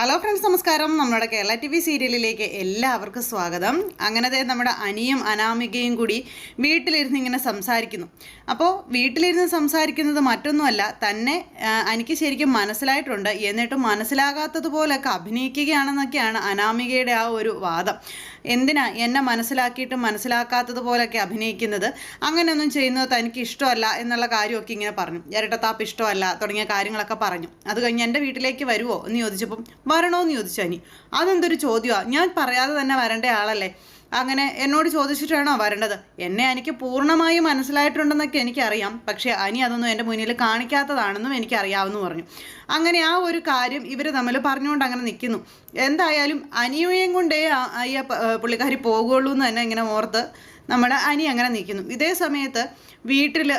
Hello friends നമസ്കാരം. നമ്മുടെ Kerala T V സീരിയലിലേക്ക് എല്ലാവർക്കും സ്വാഗതം. അങ്ങനത്തെ നമ്മുടെ അനിയും അനാമികയും കൂടി വീട്ടിലിരുന്ന് ഇങ്ങനെ സംസാരിക്കുന്നു. അപ്പോൾ വീട്ടിലിരുന്ന് സംസാരിക്കുന്നത് മറ്റൊന്നുമല്ല തന്നെ എനിക്ക് ശരിക്കും മനസ്സിലായിട്ടുണ്ട്. എന്നിട്ടും മനസ്സിലാകാത്തതുപോലൊക്കെ അഭിനയിക്കുകയാണെന്നൊക്കെയാണ് അനാമികയുടെ ആ ഒരു വാദം. എന്തിനാ എന്നെ മനസ്സിലാക്കിയിട്ടും മനസ്സിലാക്കാത്തതുപോലൊക്കെ അഭിനയിക്കുന്നത്? അങ്ങനെയൊന്നും ചെയ്യുന്നത് തനിക്ക് ഇഷ്ടമല്ല എന്നുള്ള കാര്യമൊക്കെ ഇങ്ങനെ പറഞ്ഞു. ഇരട്ടത്താപ്പ് ഇഷ്ടമല്ല തുടങ്ങിയ കാര്യങ്ങളൊക്കെ പറഞ്ഞു. അത് കഴിഞ്ഞ് എന്റെ വീട്ടിലേക്ക് വരുമോ എന്ന് ചോദിച്ചപ്പം വരണോന്ന് ചോദിച്ചു അനി. അതെന്തൊരു ചോദ്യമാണ് ഞാൻ പറയാതെ തന്നെ വരേണ്ട ആളല്ലേ? അങ്ങനെ എന്നോട് ചോദിച്ചിട്ടാണോ വരേണ്ടത്? എന്നെ എനിക്ക് പൂർണമായും മനസ്സിലായിട്ടുണ്ടെന്നൊക്കെ എനിക്കറിയാം. പക്ഷേ അനി അതൊന്നും എന്റെ മുന്നിൽ കാണിക്കാത്തതാണെന്നും എനിക്കറിയാമെന്ന് പറഞ്ഞു. അങ്ങനെ ആ ഒരു കാര്യം ഇവർ തമ്മിൽ പറഞ്ഞുകൊണ്ട് അങ്ങനെ നിൽക്കുന്നു എന്തായാലും അനിയയും കൊണ്ടേ അയ്യ പുള്ളിക്കാരി പോകുള്ളൂ എന്ന് തന്നെ ഇങ്ങനെ ഓർത്ത് നമ്മുടെ അനി അങ്ങനെ നിൽക്കുന്നു. ഇതേ സമയത്ത് വീട്ടിൽ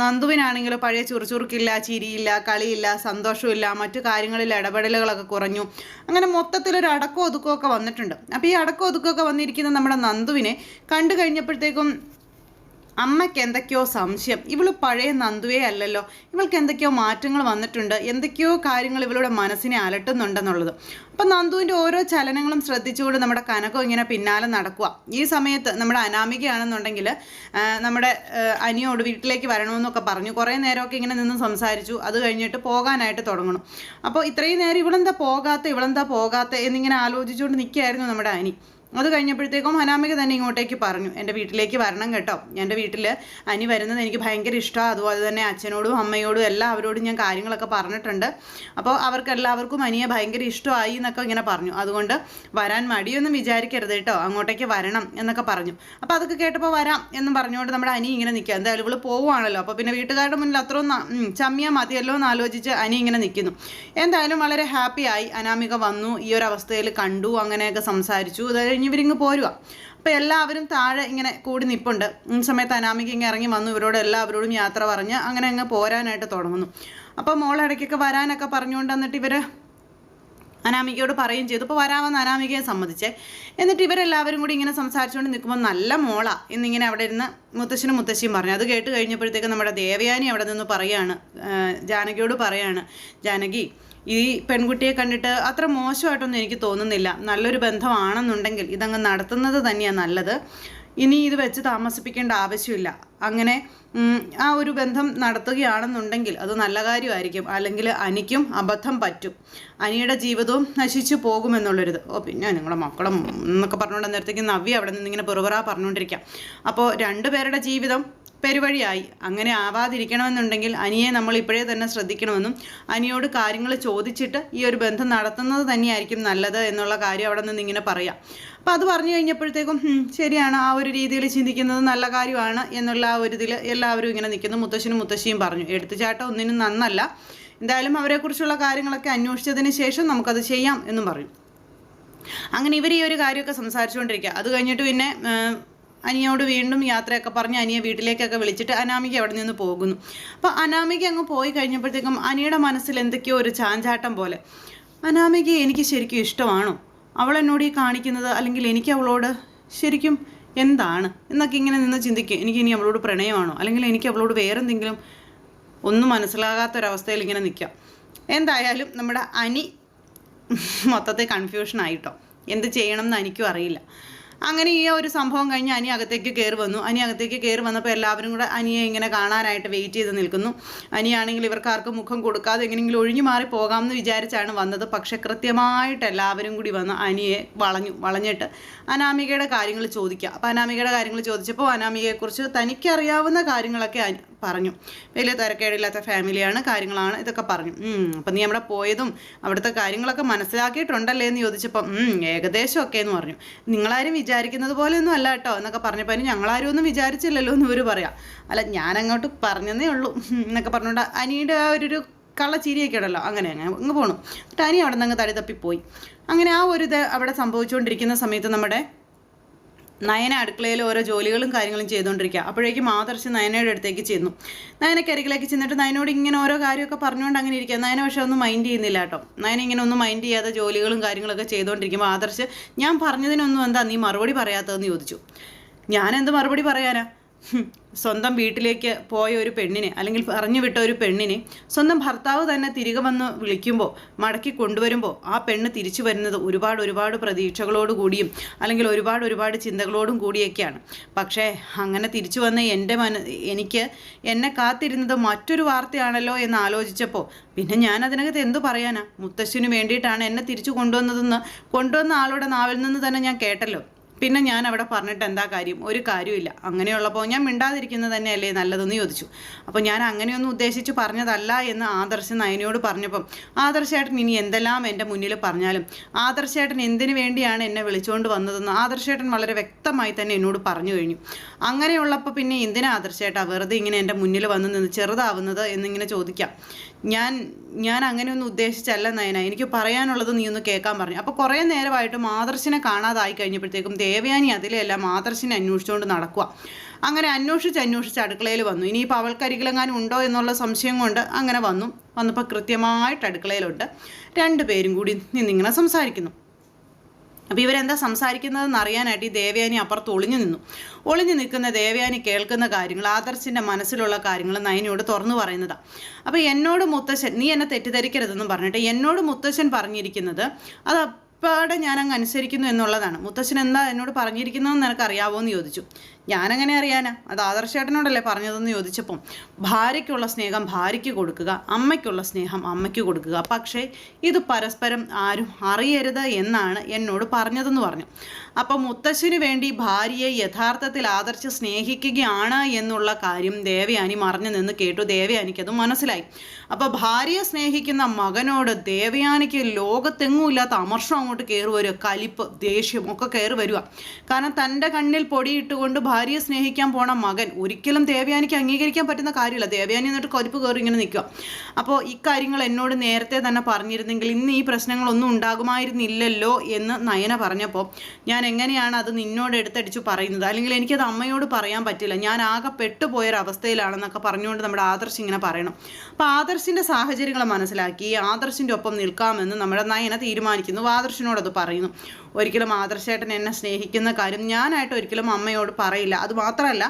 നന്ദുവിനാണെങ്കിൽ പഴയ ചുറുചുറുക്കില്ല ചിരിയില്ല കളിയില്ല സന്തോഷമില്ല മറ്റു കാര്യങ്ങളിൽ ഇടപെടലുകളൊക്കെ കുറഞ്ഞു. അങ്ങനെ മൊത്തത്തിലൊരു അടക്കോ ഒതുക്കമൊക്കെ വന്നിട്ടുണ്ട്. അപ്പോൾ ഈ അടക്കോ ഒതുക്കമൊക്കെ വന്നിരിക്കുന്ന നമ്മുടെ നന്ദുവിനെ കണ്ടു കഴിഞ്ഞപ്പോഴത്തേക്കും അമ്മയ്ക്ക് എന്തൊക്കെയോ സംശയം. ഇവൾ പഴയ നന്ദുവേ അല്ലല്ലോ. ഇവൾക്ക് എന്തൊക്കെയോ മാറ്റങ്ങൾ വന്നിട്ടുണ്ട്. എന്തൊക്കെയോ കാര്യങ്ങൾ ഇവളുടെ മനസ്സിനെ അലട്ടുന്നുണ്ടെന്നുള്ളത്. അപ്പം നന്ദുവിന്റെ ഓരോ ചലനങ്ങളും ശ്രദ്ധിച്ചുകൊണ്ട് നമ്മുടെ കനകം ഇങ്ങനെ പിന്നാലെ നടക്കുക. ഈ സമയത്ത് നമ്മുടെ അനാമികയാണെന്നുണ്ടെങ്കിൽ നമ്മുടെ അനിയോട് വീട്ടിലേക്ക് വരണമെന്നൊക്കെ പറഞ്ഞു. കുറേ നേരമൊക്കെ ഇങ്ങനെ നിന്ന് സംസാരിച്ചു. അത് കഴിഞ്ഞിട്ട് പോകാനായിട്ട് തുടങ്ങണം അപ്പോൾ ഇത്രയും നേരം ഇവളെന്താ പോകാത്ത ഇവളെന്താ പോകാത്ത എന്നിങ്ങനെ ആലോചിച്ചുകൊണ്ട് നിൽക്കുകയായിരുന്നു നമ്മുടെ അനി. അത് കഴിഞ്ഞപ്പോഴത്തേക്കും അനാമിക തന്നെ ഇങ്ങോട്ടേക്ക് പറഞ്ഞു എന്റെ വീട്ടിലേക്ക് വരണം കേട്ടോ. എന്റെ വീട്ടിൽ അനി വരുന്നത് എനിക്ക് ഭയങ്കര ഇഷ്ടമാണ് അതുപോലെ തന്നെ അച്ഛനോടും അമ്മയോടും എല്ലാവരോടും ഞാൻ കാര്യങ്ങളൊക്കെ പറഞ്ഞിട്ടുണ്ട്. അപ്പോൾ അവർക്ക് എല്ലാവർക്കും അനിയെ ഭയങ്കര ഇഷ്ടമായി എന്നൊക്കെ ഇങ്ങനെ പറഞ്ഞു. അതുകൊണ്ട് വരാൻ മടിയൊന്നും വിചാരിക്കരുത് കേട്ടോ. അങ്ങോട്ടേക്ക് വരണം എന്നൊക്കെ പറഞ്ഞു. അപ്പോൾ അതൊക്കെ കേട്ടപ്പോൾ വരാം എന്ന് പറഞ്ഞുകൊണ്ട് നമ്മുടെ അനി ഇങ്ങനെ നിൽക്കുക. എന്തായാലും ഇവൾ പോവുകയാണല്ലോ അപ്പോൾ പിന്നെ വീട്ടുകാരുടെ മുന്നിൽ അത്രയും ചമ്മിയ ഉം, മതിയല്ലോ എന്ന് ആലോചിച്ച് അനി ഇങ്ങനെ നിൽക്കുന്നു. എന്തായാലും വളരെ ഹാപ്പിയായി അനാമിക വന്നു. ഈ ഒരു അവസ്ഥയിൽ കണ്ടു അങ്ങനെയൊക്കെ സംസാരിച്ചു. അത് കഴിഞ്ഞ് ഇവരിങ്ങ് പോരുക. അപ്പോൾ എല്ലാവരും താഴെ ഇങ്ങനെ കൂടി നിൽപ്പുണ്ട് ഈ സമയത്ത് അനാമിക ഇങ്ങനെ ഇറങ്ങി വന്നു. ഇവരോട് എല്ലാവരോടും യാത്ര പറഞ്ഞ് അങ്ങനെ അങ്ങ് പോരാനായിട്ട് തുടങ്ങുന്നു. അപ്പോൾ മോൾ ഇടയ്ക്കൊക്കെ വരാനൊക്കെ പറഞ്ഞുകൊണ്ട് എന്നിട്ട് ഇവർ അനാമികയോട് പറയുകയും ചെയ്തു. ഇപ്പോൾ വരാമെന്ന് അനാമികയെ സമ്മതിച്ചേ. എന്നിട്ട് ഇവരെല്ലാവരും കൂടി ഇങ്ങനെ സംസാരിച്ചുകൊണ്ട് നിൽക്കുമ്പോൾ നല്ല മോളാ എന്നിങ്ങനെ അവിടെ ഇരുന്ന് മുത്തശ്ശനും മുത്തശ്ശിയും പറഞ്ഞു. അത് കേട്ട് കഴിഞ്ഞപ്പോഴത്തേക്ക് നമ്മുടെ ദേവയാനി അവിടെ നിന്ന് പറയാണ് ജാനകിയോട് പറയാണ് ജാനകി ഈ പെൺകുട്ടിയെ കണ്ടിട്ട് അത്ര മോശമായിട്ടൊന്നും എനിക്ക് തോന്നുന്നില്ല. നല്ലൊരു ബന്ധമാണെന്നുണ്ടെങ്കിൽ ഇതങ്ങ് നടത്തുന്നത് തന്നെയാണ് നല്ലത്. ഇനി ഇത് വെച്ച് താമസിപ്പിക്കേണ്ട ആവശ്യമില്ല. അങ്ങനെ ആ ഒരു ബന്ധം നടത്തുകയാണെന്നുണ്ടെങ്കിൽ അത് നല്ല കാര്യമായിരിക്കും. അല്ലെങ്കിൽ അനിക്കും അബദ്ധം പറ്റും. അനിയുടെ ജീവിതവും നശിച്ചു പോകുമെന്നുള്ളൊരിത്. ഓ പിന്നെ നിങ്ങളുടെ മക്കളും എന്നൊക്കെ പറഞ്ഞുകൊണ്ട് നേരത്തേക്ക് നവ്യ അവിടെ നിന്ന് ഇങ്ങനെ പെറുപറ പറഞ്ഞുകൊണ്ടിരിക്കാം. അപ്പോൾ രണ്ടുപേരുടെ ജീവിതം പെരുവഴിയായി. അങ്ങനെ ആവാതിരിക്കണമെന്നുണ്ടെങ്കിൽ അനിയെ നമ്മൾ ഇപ്പോഴേ തന്നെ ശ്രദ്ധിക്കണമെന്നും അനിയോട് കാര്യങ്ങൾ ചോദിച്ചിട്ട് ഈ ഒരു ബന്ധം നടത്തുന്നത് തന്നെയായിരിക്കും നല്ലത് എന്നുള്ള കാര്യം അവിടെ നിന്ന് ഇങ്ങനെ പറയാം. അപ്പോൾ അത് പറഞ്ഞു കഴിഞ്ഞപ്പോഴത്തേക്കും ശരിയാണ്. ആ ഒരു രീതിയിൽ ചിന്തിക്കുന്നത് നല്ല കാര്യമാണ് എന്നുള്ള ആ ഒരു ഇതിൽ എല്ലാവരും ഇങ്ങനെ നിൽക്കുന്നു മുത്തശ്ശനും മുത്തശ്ശിയും പറഞ്ഞു. എടുത്തു എടുത്തുചാട്ടം ഒന്നിനും നന്നല്ല. എന്തായാലും അവരെക്കുറിച്ചുള്ള കാര്യങ്ങളൊക്കെ അന്വേഷിച്ചതിന് ശേഷം നമുക്കത് ചെയ്യാം എന്നും പറഞ്ഞു. അങ്ങനെ ഇവർ ഈ ഒരു കാര്യമൊക്കെ സംസാരിച്ചുകൊണ്ടിരിക്കുക. അത് കഴിഞ്ഞിട്ട് പിന്നെ അനിയോട് വീണ്ടും യാത്രയൊക്കെ പറഞ്ഞ് അനിയെ വീട്ടിലേക്കൊക്കെ വിളിച്ചിട്ട് അനാമിക അവിടെ നിന്ന് പോകുന്നു. അപ്പോൾ അനാമിക അങ്ങ് പോയി കഴിഞ്ഞപ്പോഴത്തേക്കും അനിയുടെ മനസ്സിൽ എന്തൊക്കെയോ ഒരു ചാഞ്ചാട്ടം പോലെ. അനാമികയെ എനിക്ക് ശരിക്കും ഇഷ്ടമാണോ? അവൾ എന്നോട് ഈ കാണിക്കുന്നത് അല്ലെങ്കിൽ എനിക്ക് അവളോട്? ശരിക്കും എന്താണ് എന്നൊക്കെ ഇങ്ങനെ നിന്ന് ചിന്തിക്കും. എനിക്ക് ഇനി അവളോട് പ്രണയമാണോ? അല്ലെങ്കിൽ എനിക്ക് അവളോട് വേറെന്തെങ്കിലും ഒന്നും മനസ്സിലാകാത്തൊരവസ്ഥയിൽ ഇങ്ങനെ നിൽക്കാം എന്തായാലും നമ്മുടെ അനി മൊത്തത്തെ കൺഫ്യൂഷൻ ആയിട്ടോ. എന്ത് ചെയ്യണം എന്ന് എനിക്കും അറിയില്ല. അങ്ങനെ ഈ ഒരു സംഭവം കഴിഞ്ഞ് അനി അകത്തേക്ക് കയറി വന്നു. അനി അകത്തേക്ക് കയറി വന്നപ്പോൾ എല്ലാവരും കൂടെ അനിയെ ഇങ്ങനെ കാണാനായിട്ട് വെയിറ്റ് ചെയ്ത് നിൽക്കുന്നു. അനിയാണെങ്കിൽ ഇവർക്കാർക്കും മുഖം കൊടുക്കാതെ എങ്ങനെയെങ്കിലും ഒഴിഞ്ഞു മാറി പോകാമെന്ന് വിചാരിച്ചാണ് വന്നത്. പക്ഷെ കൃത്യമായിട്ട് എല്ലാവരും കൂടി വന്ന് അനിയെ വളഞ്ഞു വളഞ്ഞിട്ട് അനാമികയുടെ കാര്യങ്ങൾ ചോദിക്കുക അപ്പോൾ അനാമികയുടെ കാര്യങ്ങൾ ചോദിച്ചപ്പോൾ അനാമികയെക്കുറിച്ച് തനിക്കറിയാവുന്ന കാര്യങ്ങളൊക്കെ പറഞ്ഞു. വലിയ തിരക്കേടില്ലാത്ത ഫാമിലിയാണ് കാര്യങ്ങളാണ് ഇതൊക്കെ പറഞ്ഞു. അപ്പം നീ അവിടെ പോയതും അവിടുത്തെ കാര്യങ്ങളൊക്കെ മനസ്സിലാക്കിയിട്ടുണ്ടല്ലേ എന്ന് ചോദിച്ചപ്പം ഏകദേശമൊക്കെ എന്ന് പറഞ്ഞു. നിങ്ങളാരും വിചാരിക്കുന്നത് പോലെയൊന്നും അല്ല കേട്ടോ എന്നൊക്കെ പറഞ്ഞപ്പോൾ ഇനി ഞങ്ങളാരും ഒന്നും വിചാരിച്ചില്ലല്ലോ എന്ന് ഇവർ പറയാം. അല്ല ഞാനങ്ങോട്ട് പറഞ്ഞതേ ഉള്ളൂ എന്നൊക്കെ പറഞ്ഞുകൊണ്ട് അനിയുടെ ആ ഒരു ഒരു കള്ളച്ചിരിയൊക്കെ ഉണ്ടല്ലോ അങ്ങനെ അങ്ങനെ അങ്ങ് പോണു. എന്നിട്ട് അനി അവിടെ നിന്ന് അങ്ങ് തടി തപ്പിപ്പോയി അങ്ങനെ ആ ഒരു ഇത് അവിടെ സംഭവിച്ചുകൊണ്ടിരിക്കുന്ന സമയത്ത് നമ്മുടെ നയന അടുക്കളയിൽ ഓരോ ജോലികളും കാര്യങ്ങളും ചെയ്തുകൊണ്ടിരിക്കുക. അപ്പോഴേക്കും ആദർശ് നയനയുടെ അടുത്തേക്ക് ചെന്നു. നയനക്കരികിലേക്ക് ചെന്നിട്ട് നയനോട് ഇങ്ങനെ ഓരോ കാര്യമൊക്കെ പറഞ്ഞുകൊണ്ട് അങ്ങനെ ഇരിക്കുക. നയന പക്ഷെ ഒന്നും മൈൻഡ് ചെയ്യുന്നില്ല കേട്ടോ. നയന ഇങ്ങനെ ഒന്നും മൈൻഡ് ചെയ്യാതെ ജോലികളും കാര്യങ്ങളൊക്കെ ചെയ്തുകൊണ്ടിരിക്കുമ്പോൾ ആദർശ് ഞാൻ പറഞ്ഞതിനൊന്നും എന്താ നീ മറുപടി പറയാത്തതെന്ന് ചോദിച്ചു. ഞാൻ എന്ത് മറുപടി പറയാനാ? സ്വന്തം വീട്ടിലേക്ക് പോയ ഒരു പെണ്ണിനെ അല്ലെങ്കിൽ പറഞ്ഞു വിട്ട ഒരു പെണ്ണിനെ സ്വന്തം ഭർത്താവ് തന്നെ തിരികെ വന്ന് വിളിക്കുമ്പോൾ മടക്കി കൊണ്ടുവരുമ്പോൾ ആ പെണ്ണ് തിരിച്ചു വരുന്നത് ഒരുപാട് ഒരുപാട് പ്രതീക്ഷകളോട് കൂടിയും അല്ലെങ്കിൽ ഒരുപാട് ഒരുപാട് ചിന്തകളോടും കൂടിയൊക്കെയാണ്. പക്ഷേ അങ്ങനെ തിരിച്ചു വന്ന എന്റെ മന എനിക്ക് എന്നെ കാത്തിരുന്നത് മറ്റൊരു വാർത്തയാണല്ലോ എന്ന് ആലോചിച്ചപ്പോൾ പിന്നെ ഞാൻ അതിനകത്ത് എന്തു പറയാനാ? മുത്തശ്ശിന് വേണ്ടിയിട്ടാണ് എന്നെ തിരിച്ചു കൊണ്ടുവന്നതെന്ന് കൊണ്ടുവന്ന ആളുടെ നാവിൽ നിന്ന് തന്നെ ഞാൻ കേട്ടല്ലോ. പിന്നെ ഞാൻ അവിടെ പറഞ്ഞിട്ട് എന്താ കാര്യം? ഒരു കാര്യമില്ല അങ്ങനെയുള്ളപ്പോൾ ഞാൻ മിണ്ടാതിരിക്കുന്നത് തന്നെയല്ലേ നല്ലതെന്ന് ചോദിച്ചു. അപ്പോൾ ഞാൻ അങ്ങനെയൊന്നും ഉദ്ദേശിച്ച് പറഞ്ഞതല്ല എന്ന് ആദർശ് നയനയോട് പറഞ്ഞപ്പം ആദർശേട്ടൻ ഇനി എന്തെല്ലാം എന്റെ മുന്നിൽ പറഞ്ഞാലും ആദർശേട്ടൻ എന്തിനു വേണ്ടിയാണ് എന്നെ വിളിച്ചുകൊണ്ട് വന്നതെന്ന് ആദർശേട്ടൻ വളരെ വ്യക്തമായി തന്നെ എന്നോട് പറഞ്ഞു കഴിഞ്ഞു. അങ്ങനെയുള്ളപ്പോൾ പിന്നെ എന്തിനാ ആദർശേട്ടാ വെറുതെ ഇങ്ങനെ എന്റെ മുന്നിൽ വന്ന് നിന്ന് ചെറുതാവുന്നത് എന്നിങ്ങനെ ചോദിക്കാം? ഞാൻ ഞാൻ അങ്ങനെയൊന്നും ഉദ്ദേശിച്ചല്ല നയന. എനിക്ക് പറയാനുള്ളത് നീ ഒന്ന് കേൾക്കാൻ പറഞ്ഞു. അപ്പോൾ കുറേ നേരമായിട്ടും ആദർശിനെ കാണാതായി കഴിഞ്ഞപ്പോഴത്തേക്കും ദേവയാനി അതിലെല്ലാം ആദർശിനെ അന്വേഷിച്ചുകൊണ്ട് നടക്കുക അങ്ങനെ അന്വേഷിച്ച് അന്വേഷിച്ച് അടുക്കളയിൽ വന്നു. ഇനിയിപ്പോൾ അവൾക്കരികിലെങ്ങാനും ഉണ്ടോ എന്നുള്ള സംശയം കൊണ്ട് അങ്ങനെ വന്നു. വന്നപ്പോൾ കൃത്യമായിട്ട് അടുക്കളയിലുണ്ട്. രണ്ടു പേരും കൂടി നിന്നിങ്ങനെ സംസാരിക്കുന്നു. അപ്പോൾ ഇവരെന്താ സംസാരിക്കുന്നതെന്ന് അറിയാനായിട്ട് ഈ ദേവയാനി അപ്പുറത്ത് ഒളിഞ്ഞു നിന്നു. ഒളിഞ്ഞു നിൽക്കുന്ന ദേവയാനി കേൾക്കുന്ന കാര്യങ്ങൾ ആദർശിന്റെ മനസ്സിലുള്ള കാര്യങ്ങൾ നയനയോട് തുറന്നു പറയുന്നതാണ് അപ്പോൾ എന്നോട് മുത്തശ്ശൻ നീ എന്നെ തെറ്റിദ്ധരിക്കരുതെന്നും പറഞ്ഞിട്ട് എന്നോട് മുത്തശ്ശൻ പറഞ്ഞിരിക്കുന്നത് അത് അപ്പാടെ ഞാൻ അങ്ങ് അനുസരിക്കുന്നു എന്നുള്ളതാണ്. മുത്തശ്ശൻ എന്താ എന്നോട് പറഞ്ഞിരിക്കുന്നതെന്ന് നിനക്ക് അറിയാവോ എന്ന് ചോദിച്ചു. ഞാനങ്ങനെ അറിയാനാ. അത് ആദർശേട്ടനോടല്ലേ പറഞ്ഞതെന്ന് ചോദിച്ചപ്പം ഭാര്യയ്ക്കുള്ള സ്നേഹം ഭാര്യയ്ക്ക് കൊടുക്കുക അമ്മയ്ക്കുള്ള സ്നേഹം അമ്മയ്ക്ക് കൊടുക്കുക. പക്ഷേ ഇത് പരസ്പരം ആരും അറിയരുത് എന്നാണ് എന്നോട് പറഞ്ഞതെന്ന് പറഞ്ഞു. അപ്പം മുത്തശ്ശന് വേണ്ടി ഭാര്യയെ യഥാർത്ഥത്തിൽ ആദർശ് സ്നേഹിക്കുകയാണ് എന്നുള്ള കാര്യം ദേവയാനി മറിഞ്ഞു നിന്ന് കേട്ടു. ദേവയാനിക്കത് മനസ്സിലായി. അപ്പോൾ ഭാര്യയെ സ്നേഹിക്കുന്ന മകനോട് ദേവയാനിക്ക് ലോകത്തെങ്ങുമില്ലാത്ത അമർഷം അങ്ങോട്ട് കയറി വരിക കലിപ്പ് ദേഷ്യം ഒക്കെ കയറി വരിക. കാരണം തന്റെ കണ്ണിൽ പൊടിയിട്ടുകൊണ്ട് ഭാര്യയെ സ്നേഹിക്കാൻ പോണ മകൻ ഒരിക്കലും ദേവയാനിക്ക് അംഗീകരിക്കാൻ പറ്റുന്ന കാര്യമില്ല. ദേവയാനി എന്നിട്ട് കൊതിപ്പ് കയറി ഇങ്ങനെ നിൽക്കുക. അപ്പോൾ ഇക്കാര്യങ്ങൾ എന്നോട് നേരത്തെ തന്നെ പറഞ്ഞിരുന്നെങ്കിൽ ഇന്ന് ഈ പ്രശ്നങ്ങളൊന്നും ഉണ്ടാകുമായിരുന്നില്ലല്ലോ എന്ന് നയന പറഞ്ഞപ്പോൾ ഞാൻ എങ്ങനെയാണ് അത് നിന്നോട് എടുത്തടിച്ചു പറയുന്നത്? അല്ലെങ്കിൽ എനിക്കത് അമ്മയോട് പറയാൻ പറ്റില്ല. ഞാൻ ആകെ പെട്ടുപോയൊരവസ്ഥയിലാണെന്നൊക്കെ പറഞ്ഞുകൊണ്ട് നമ്മുടെ ആദർശ് ഇങ്ങനെ പറയണം. അപ്പോൾ ആദർശിന്റെ സാഹചര്യങ്ങൾ മനസ്സിലാക്കി ആദർശിന്റെ ഒപ്പം നിൽക്കാമെന്ന് നമ്മുടെ നയന തീരുമാനിക്കുന്നു. ആദർശിനോടത് പറയുന്നു. ഒരിക്കലും ആദർശേട്ടൻ എന്നെ സ്നേഹിക്കുന്ന കാര്യം ഞാനായിട്ട് ഒരിക്കലും അമ്മയോട് പറയില്ല. അത് മാത്രമല്ല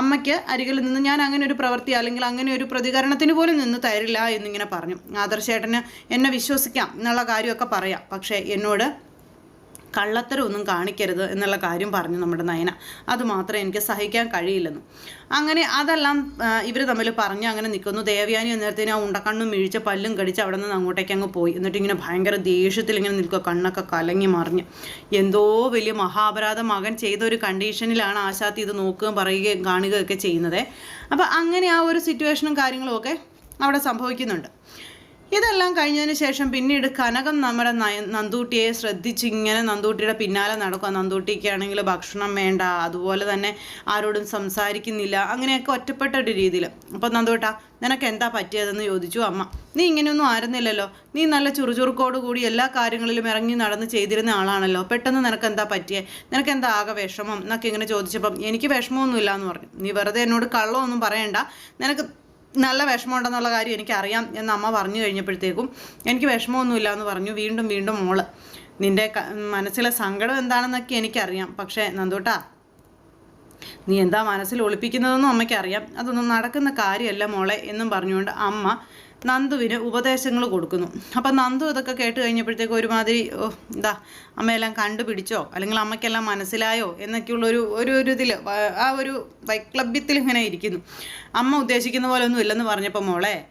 അമ്മയ്ക്ക് അരികിൽ നിന്ന് ഞാൻ അങ്ങനെ ഒരു പ്രവൃത്തി അല്ലെങ്കിൽ അങ്ങനെ ഒരു പ്രതികരണത്തിന് പോലും നിന്ന് തരില്ല എന്നിങ്ങനെ പറഞ്ഞു. ആദർശേട്ടന് എന്നെ വിശ്വസിക്കാം എന്നുള്ള കാര്യമൊക്കെ പറയാം. പക്ഷേ എന്നോട് കള്ളത്തരമൊന്നും കാണിക്കരുത് എന്നുള്ള കാര്യം പറഞ്ഞു നമ്മുടെ നയന. അത് എനിക്ക് സഹിക്കാൻ കഴിയില്ലെന്നും. അങ്ങനെ അതെല്ലാം ഇവർ തമ്മിൽ പറഞ്ഞ് അങ്ങനെ നിൽക്കുന്നു ദേവയാനി എന്നേരത്തേന് ആ ഉണ്ടക്കണ്ണും മിഴിച്ച പല്ലും കടിച്ച് അവിടെ നിന്ന് അങ്ങോട്ടേക്ക് അങ്ങ് പോയി. എന്നിട്ട് ഇങ്ങനെ ഭയങ്കര ദേഷ്യത്തിൽ ഇങ്ങനെ നിൽക്കുക കണ്ണൊക്കെ കലങ്ങി മറിഞ്ഞ്. എന്തോ വലിയ മഹാപരാധ മകൻ ചെയ്ത ഒരു കണ്ടീഷനിലാണ് ആശാത്തി ഇത് നോക്കുകയും പറയുകയും കാണുകയൊക്കെ ചെയ്യുന്നത്. അപ്പോൾ അങ്ങനെ ആ ഒരു സിറ്റുവേഷനും കാര്യങ്ങളും ഒക്കെ അവിടെ സംഭവിക്കുന്നുണ്ട്. ഇതെല്ലാം കഴിഞ്ഞതിന് ശേഷം പിന്നീട് കനകം നമ്മുടെ നന്ദൂട്ടിയെ ശ്രദ്ധിച്ച് ഇങ്ങനെ നന്ദൂട്ടിയുടെ പിന്നാലെ നടക്കുക. നന്ദൂട്ടിക്കാണെങ്കിൽ ഭക്ഷണം വേണ്ട അതുപോലെ തന്നെ ആരോടും സംസാരിക്കുന്നില്ല അങ്ങനെയൊക്കെ ഒറ്റപ്പെട്ട ഒരു രീതിയിൽ അപ്പോൾ നന്ദൂട്ട നിനക്ക് എന്താ പറ്റിയതെന്ന് ചോദിച്ചു അമ്മ. നീ ഇങ്ങനെയൊന്നും ആരുന്നില്ലല്ലോ നീ നല്ല ചുറുചുറുക്കോട് കൂടി എല്ലാ കാര്യങ്ങളിലും ഇറങ്ങി നടന്ന് ചെയ്തിരുന്ന ആളാണല്ലോ. പെട്ടെന്ന് നിനക്ക് എന്താ പറ്റിയേ? നിനക്ക് എന്താ ആകെ വിഷമം? എന്നൊക്കെ ഇങ്ങനെ ചോദിച്ചപ്പം എനിക്ക് വിഷമമൊന്നുമില്ല എന്ന് പറഞ്ഞു. നീ വെറുതെ എന്നോട് കള്ളമൊന്നും പറയണ്ട. നിനക്ക് നല്ല വിഷമമുണ്ടെന്നുള്ള കാര്യം എനിക്കറിയാം എന്ന് അമ്മ പറഞ്ഞു കഴിഞ്ഞപ്പോഴത്തേക്കും എനിക്ക് വിഷമമൊന്നുമില്ല എന്ന് പറഞ്ഞു. വീണ്ടും വീണ്ടും മോൾ നിന്റെ മനസ്സിലെ സങ്കടം എന്താണെന്നൊക്കെ എനിക്കറിയാം. പക്ഷേ നന്ദൂട്ടാ നീ എന്താ മനസ്സിൽ ഒളിപ്പിക്കുന്നതെന്നും അമ്മയ്ക്കറിയാം. അതൊന്നും നടക്കുന്ന കാര്യമല്ല മോളെ എന്നും പറഞ്ഞുകൊണ്ട് അമ്മ നന്ദുവിന് ഉപദേശങ്ങൾ കൊടുക്കുന്നു. അപ്പം നന്ദു ഇതൊക്കെ കേട്ട് കഴിഞ്ഞപ്പോഴത്തേക്ക് ഒരുമാതിരി ഓ എന്താ അമ്മയെല്ലാം കണ്ടുപിടിച്ചോ? അല്ലെങ്കിൽ അമ്മയ്ക്കെല്ലാം മനസ്സിലായോ? എന്നൊക്കെയുള്ളൊരു ഒരു ഒരു ഇതിൽ ആ ഒരു വൈക്ലബ്യത്തിൽ ഇങ്ങനെ ഇരിക്കുന്നു. അമ്മ ഉദ്ദേശിക്കുന്ന പോലെ ഒന്നും ഇല്ലെന്ന് പറഞ്ഞപ്പോൾ മോളെ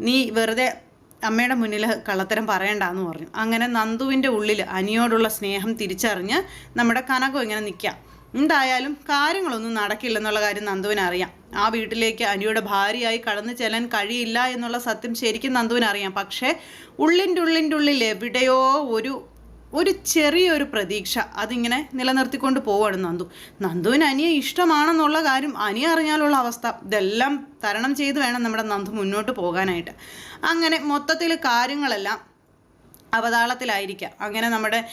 നീ വെറുതെ അമ്മയുടെ മുന്നിൽ കള്ളത്തരം പറയണ്ടെന്ന് പറഞ്ഞു. അങ്ങനെ നന്ദുവിന്റെ ഉള്ളിൽ അനിയോടുള്ള സ്നേഹം തിരിച്ചറിഞ്ഞ് നമ്മുടെ കനകം ഇങ്ങനെ നിൽക്കാം. എന്തായാലും കാര്യങ്ങളൊന്നും നടക്കില്ലെന്നുള്ള കാര്യം നന്ദുവിന് അറിയാം. ആ വീട്ടിലേക്ക് അനിയുടെ ഭാര്യയായി കടന്നു ചെല്ലാൻ കഴിയില്ല എന്നുള്ള സത്യം ശരിക്കും നന്ദുവിന് അറിയാം. പക്ഷേ ഉള്ളിന്റെ ഉള്ളിന്റെ ഉള്ളിൽ എവിടെയോ ഒരു ഒരു ചെറിയൊരു പ്രതീക്ഷ അതിങ്ങനെ നിലനിർത്തിക്കൊണ്ട് പോവാണ് നന്ദു. നന്ദുവിന് അനിയെ ഇഷ്ടമാണെന്നുള്ള കാര്യം അനിയ അറിഞ്ഞാലുള്ള അവസ്ഥ ഇതെല്ലാം തരണം ചെയ്ത് വേണം നമ്മുടെ നന്ദു മുന്നോട്ട് പോകാനായിട്ട്. അങ്ങനെ മൊത്തത്തിൽ കാര്യങ്ങളെല്ലാം അവതാളത്തിലായിരിക്കാം. അങ്ങനെ നമ്മുടെ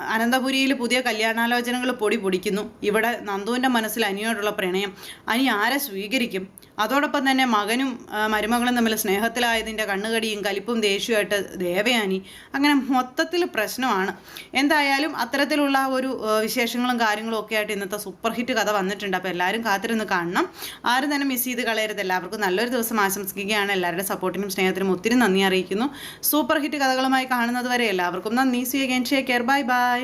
അനന്തപുരിയിൽ പുതിയ കല്യാണാലോചനകൾ പൊടി പൊടിക്കുന്നു. ഇവിടെ നന്ദുവിന്റെ മനസ്സിൽ അനിയോടുള്ള പ്രണയം. അനി ആരെ സ്വീകരിക്കും? അതോടൊപ്പം തന്നെ മകനും മരുമകളും തമ്മിൽ സ്നേഹത്തിലായതിന്റെ കണ്ണുകടിയും കലിപ്പും ദേഷ്യമായിട്ട് ദേവയാനി. അങ്ങനെ മൊത്തത്തിൽ പ്രശ്നമാണ്. എന്തായാലും അത്തരത്തിലുള്ള ഒരു വിശേഷങ്ങളും കാര്യങ്ങളും ഒക്കെ ആയിട്ട് ഇന്നത്തെ സൂപ്പർ ഹിറ്റ് കഥ വന്നിട്ടുണ്ട്. അപ്പോൾ എല്ലാവരും കാത്തിരുന്ന് കാണണം. ആരും തന്നെ മിസ് ചെയ്ത് കളയരുത്. എല്ലാവർക്കും നല്ലൊരു ദിവസം ആശംസിക്കുകയാണ്. എല്ലാവരുടെ സപ്പോർട്ടിനും സ്നേഹത്തിനും ഒത്തിരി നന്ദി അറിയിക്കുന്നു. സൂപ്പർ ഹിറ്റ് കഥകളുമായി കാണുന്നത് വരെ എല്ലാവർക്കും നന്ദി. See again take care bye bye